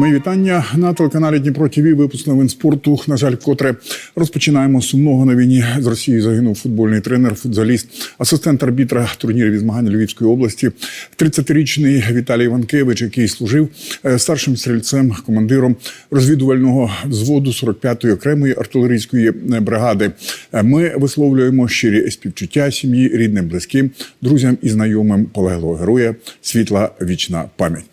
Мої вітання на телеканалі Дніпро ТВ. Випуск новин спорту. На жаль, котре розпочинаємо сумного на війні з Росії. Загинув футбольний тренер, футзаліст, асистент арбітра турнірів і змагань Львівської області, 30-річний Віталій Іванкевич, який служив е, старшим стрільцем, командиром розвідувального взводу 45-ї окремої артилерійської е, бригади. Е, Ми висловлюємо щирі співчуття сім'ї, рідним, близьким, друзям і знайомим полеглого героя. Світла вічна пам'ять.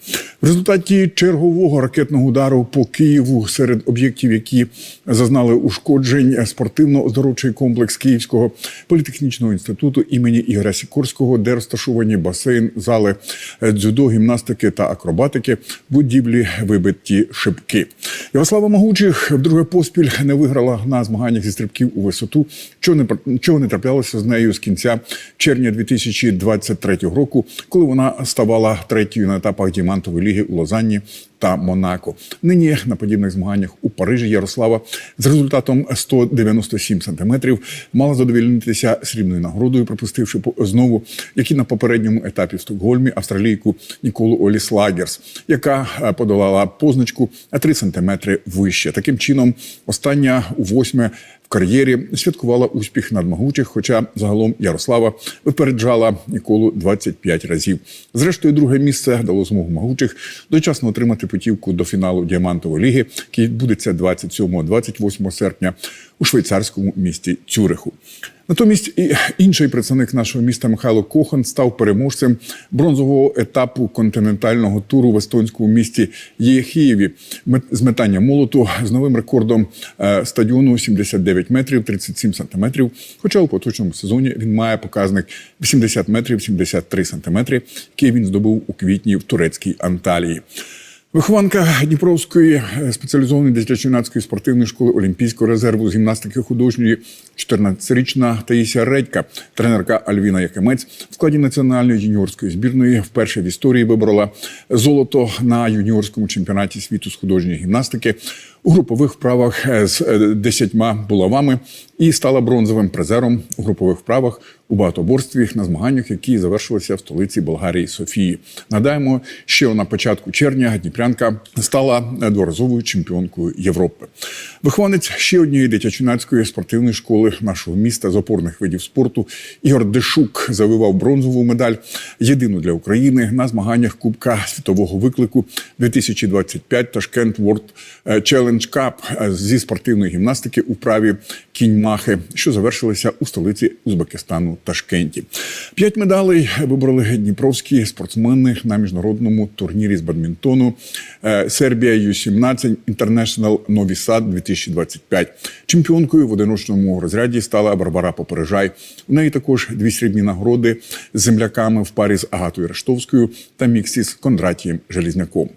В результаті чергового ракетного удару по Києву серед об'єктів, які зазнали ушкоджень, спортивно-оздоровчий комплекс Київського політехнічного інституту імені Ігоря Сікорського, де розташовані басейн, зали дзюдо, гімнастики та акробатики, будівлі вибиті шибки. Ярослава Могучих вдруге поспіль не виграла на змаганнях зі стрибків у висоту, чого не чого не траплялося з нею з кінця червня 2023 року, коли вона ставала третьою на етапах діамантової ліги у Лозанні та Монако. Нині на подібних змаганнях у Парижі Ярослава з результатом 197 сантиметрів мала задовільнитися срібною нагородою, пропустивши знову, як і на попередньому етапі в Стокгольмі, австралійку Ніколу Оліс Лагерс, яка е, подолала позначку на 3 сантиметри вище. Таким чином, остання у восьме кар'єрі святкувала успіх надмогучих, хоча загалом Ярослава випереджала Ніколу 25 разів. Зрештою, друге місце дало змогу могучих дочасно отримати путівку до фіналу діамантової ліги, який відбудеться 27-28 серпня у швейцарському місті Цюриху. Натомість інший представник нашого міста Михайло Кохан став переможцем бронзового етапу континентального туру в естонському місті Єхієві Мет- з метання молоту з новим рекордом е, стадіону 79 метрів 37 сантиметрів. Хоча у поточному сезоні він має показник 80 метрів 73 сантиметри, який він здобув у квітні в турецькій Анталії. Вихованка Дніпровської е, спеціалізованої дитячо-юнацької спортивної школи Олімпійського резерву з гімнастики художньої 14-річна Таїсія Редька, тренерка Альвіна Якимець в складі національної юніорської збірної вперше в історії виборола золото на юніорському чемпіонаті світу з художньої гімнастики у групових вправах е, з е, десятьма булавами і стала бронзовим призером у групових вправах у багатоборстві на змаганнях, які завершилися в столиці Болгарії Софії. Нагадаємо, ще на початку червня Дніпрянка стала дворазовою чемпіонкою Європи. Вихованець ще однієї дитячо-юнацької спортивної школи нашого міста з опорних видів спорту Ігор Дешук завивав бронзову медаль єдину для України на змаганнях Кубка світового виклику 2025 Ташкент World Challenge Cup е, зі спортивної гімнастики у праві кінь-махи, що завершилися у столиці Узбекистану Ташкенті. П'ять медалей вибороли дніпровські спортсмени на міжнародному турнірі з бадмінтону е, Сербія Ю-17 International Нові Сад 2025. Чемпіонкою в одиночному розряді стала Барбара Попережай. У неї також дві срібні нагороди з земляками в парі з Агатою Рештовською та міксі з Кондратієм Желізняком.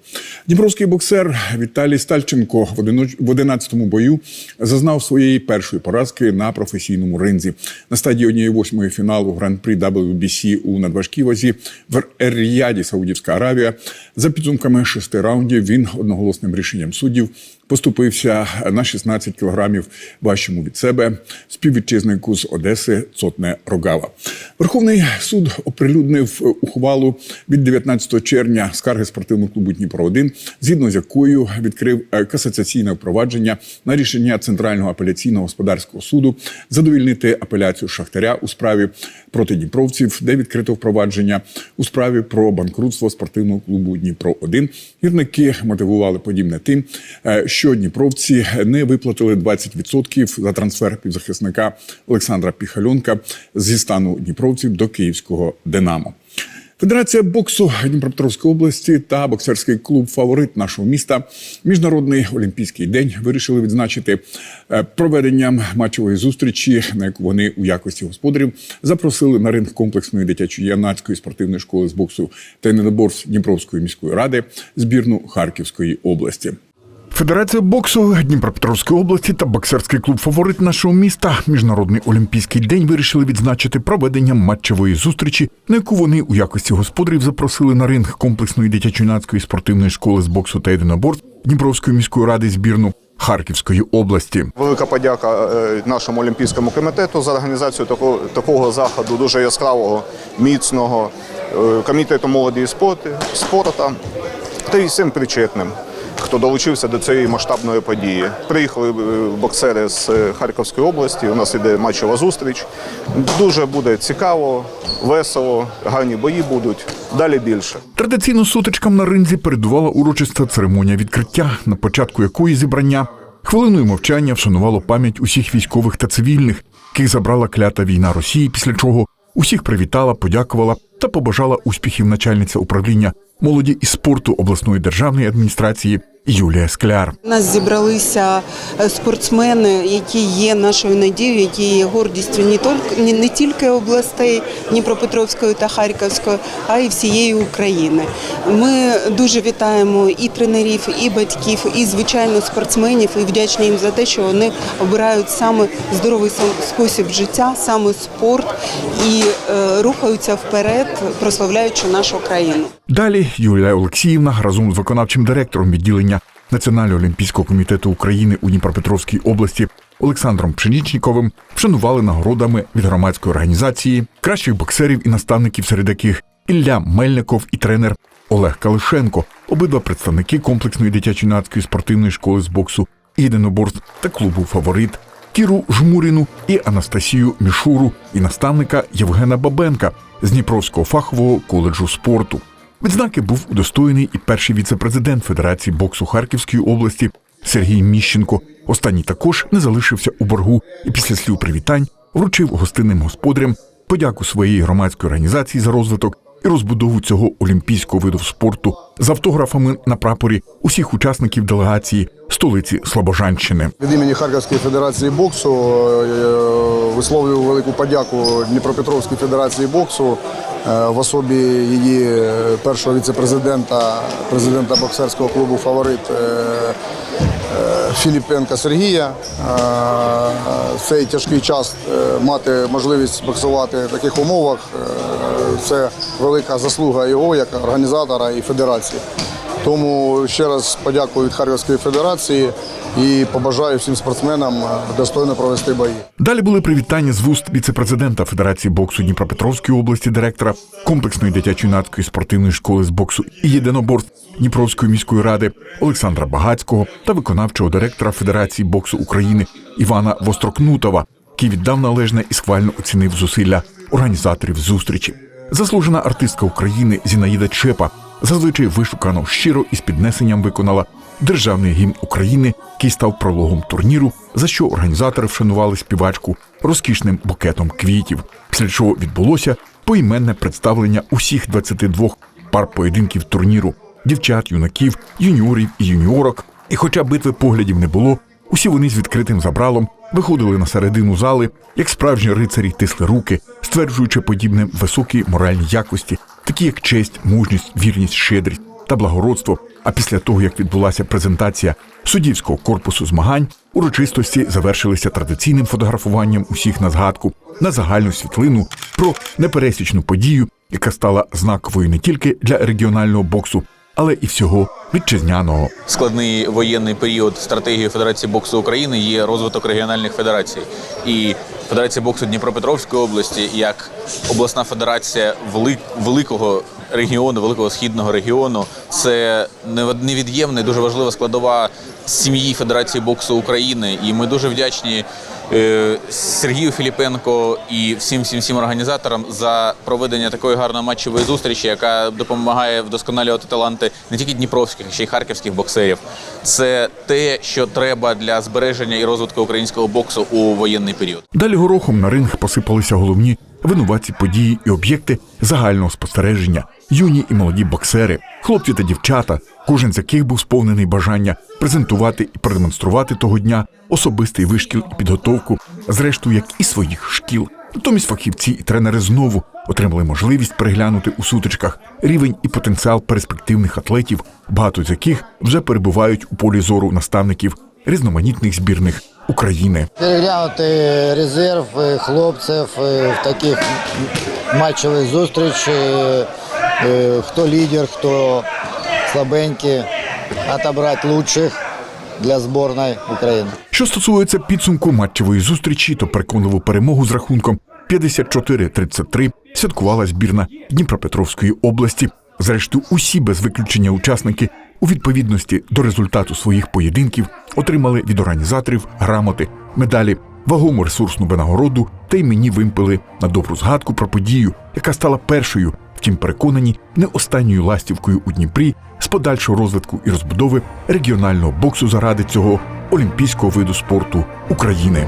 Дніпровський боксер Віталій Стальченко в в 11-му бою зазнав своєї першої поразки на професійному ринзі. На стадії однієї восьмої фіналу гран-при WBC у надважкій вазі в Ер-Ріяді, Саудівська Аравія. За підсумками шести раундів він одноголосним рішенням суддів поступився на 16 кілограмів важчому від себе співвітчизнику з Одеси Цотне Рогава. Верховний суд оприлюднив ухвалу від 19 червня скарги спортивного клубу Дніпро 1 згідно з якою відкрив е, касаційне впровадження на рішення Центрального апеляційного господарського суду задовільнити апеляцію Шахтаря у справі проти дніпровців, де відкрито впровадження у справі про банкрутство спортивного клубу Дніпро 1 Гірники мотивували подібне тим, е, що дніпровці не виплатили 20% за трансфер півзахисника Олександра Піхальонка зі стану дніпровців до київського Динамо. Федерація боксу Дніпропетровської області та боксерський клуб Фаворит нашого міста Міжнародний олімпійський день вирішили відзначити е, проведенням матчової зустрічі, на яку вони у якості господарів запросили на ринг комплексної дитячо-юнацької спортивної школи з боксу та єдиноборств Дніпровської міської ради збірну Харківської області. Федерація боксу Дніпропетровської області та боксерський клуб Фаворит нашого міста Міжнародний олімпійський день вирішили відзначити проведенням матчевої зустрічі, на яку вони у якості господарів запросили на ринг комплексної дитячо-юнацької спортивної школи з боксу та єдиноборств Дніпровської міської ради збірну Харківської області. Велика подяка е, нашому олімпійському комітету за організацію такого, такого заходу, дуже яскравого, міцного, е, комітету молоді і спорту, спорту та й всім причетним. Хто долучився до цієї масштабної події. Приїхали е, боксери з е, Харківської області. У нас іде матчова зустріч. Дуже буде цікаво, весело, гарні бої будуть. Далі більше. Традиційно сутичкам на ринзі передувала урочиста церемонія відкриття, на початку якої зібрання хвилиною мовчання вшанувало пам'ять усіх військових та цивільних, яких забрала клята війна Росії, після чого усіх привітала, подякувала та побажала успіхів начальниця управління молоді і спорту обласної державної адміністрації Юлія Скляр. У нас зібралися е, спортсмени, які є нашою надією, які є гордістю не тільки не, не тільки областей Дніпропетровської та Харківської, а й всієї України. Ми дуже вітаємо і тренерів, і батьків, і звичайно спортсменів, і вдячні їм за те, що вони обирають саме здоровий спосіб життя, саме спорт і е, рухаються вперед, прославляючи нашу країну. Далі Юлія Олексіївна разом з виконавчим директором відділення Національного олімпійського комітету України у Дніпропетровській області Олександром Пшенічніковим вшанували нагородами від громадської організації кращих боксерів і наставників, серед яких Ілля Мельников і тренер Олег Калишенко, обидва представники комплексної дитячо-юнацької спортивної школи з боксу єдиноборств та клубу Фаворит. Кіру Жмуріну і Анастасію Мішуру і наставника Євгена Бабенка з Дніпровського фахового коледжу спорту. Відзнаки був удостоєний і перший віце-президент Федерації боксу Харківської області Сергій Міщенко. Останній також не залишився у боргу і після слів привітань вручив гостинним господарям подяку своєї громадської організації за розвиток і розбудову цього олімпійського виду спорту з автографами на прапорі усіх учасників делегації столиці Слобожанщини. Від імені Харківської федерації боксу е, висловлюю велику подяку Дніпропетровській федерації боксу е, в особі її е, першого віце-президента, президента боксерського клубу Фаворит е, е, Філіпенка Сергія. Е, В цей тяжкий час е, мати можливість боксувати в таких умовах е, це велика заслуга його як організатора і федерації. Тому ще раз подякую від Харківської федерації і побажаю всім спортсменам е, достойно провести бої. Далі були привітання з вуст віце-президента Федерації боксу Дніпропетровської області, директора комплексної дитячо-юнацької спортивної школи з боксу і єдиноборств Дніпровської міської ради Олександра Багацького та виконавчого директора Федерації боксу України Івана Вострокнутова, який віддав належне і схвально оцінив зусилля організаторів зустрічі. Заслужена артистка України Зінаїда Чепа зазвичай вишукано щиро і з піднесенням виконала державний гімн України, який став прологом турніру, за що організатори вшанували співачку розкішним букетом квітів. Після чого відбулося поіменне представлення усіх 22 пар поєдинків турніру дівчат, юнаків, юніорів і юніорок. І хоча битви поглядів не було, усі вони з відкритим забралом виходили на середину зали, як справжні рицарі тисли руки, стверджуючи подібне високі моральні якості, такі як честь, мужність, вірність, щедрість та благородство. А після того, як відбулася презентація суддівського корпусу змагань, урочистості завершилися традиційним фотографуванням усіх на згадку на загальну світлину про непересічну подію, яка стала знаковою не тільки для регіонального боксу, але і всього вітчизняного. складний воєнний період стратегії Федерації боксу України є розвиток регіональних федерацій. І Федерація боксу Дніпропетровської області як обласна федерація велик великого регіону, великого східного регіону, це нев- невід'ємна і дуже важлива складова сім'ї Федерації боксу України. І ми дуже вдячні е, Сергію Філіпенко і всім всім всім організаторам за проведення такої гарної матчової зустрічі, яка допомагає вдосконалювати таланти не тільки дніпровських, а ще й харківських боксерів. Це те, що треба для збереження і розвитку українського боксу у воєнний період. Далі горохом на ринг посипалися головні винуватці події і об'єкти загального спостереження, юні і молоді боксери, хлопці та дівчата, кожен з яких був сповнений бажання презентувати і продемонструвати того дня особистий вишкіл і підготовку, зрештою, як і своїх шкіл. Натомість фахівці і тренери знову отримали можливість переглянути у сутичках рівень і потенціал перспективних атлетів, багато з яких вже перебувають у полі зору наставників різноманітних збірних України. Переглянути резерв е, хлопців е, в таких матчових зустрічах, е, хто лідер, хто слабенький, отобрати лучших для збірної України. Що стосується підсумку матчевої зустрічі, то переконливу перемогу з рахунком 54-33 святкувала збірна Дніпропетровської області. Зрештою, усі без виключення учасники у відповідності до результату своїх поєдинків отримали від організаторів грамоти, медалі, вагому ресурсну винагороду та й мені вимпили на добру згадку про подію, яка стала першою, втім переконані, не останньою ластівкою у Дніпрі з подальшого розвитку і розбудови регіонального боксу заради цього олімпійського виду спорту України.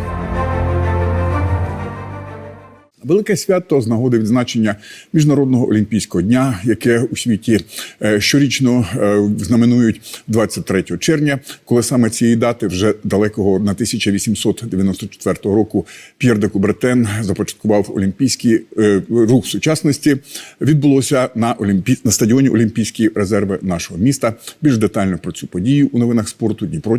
Велике свято з нагоди відзначення міжнародного олімпійського дня, яке у світі е, щорічно е, знаменують 23 червня, коли саме цієї дати вже далекого на 1894 року П'єр де Кубертен започаткував олімпійський е, рух сучасності. Відбулося на олімпі... на стадіоні Олімпійські резерви нашого міста. Більш детально про цю подію у новинах спорту Дніпро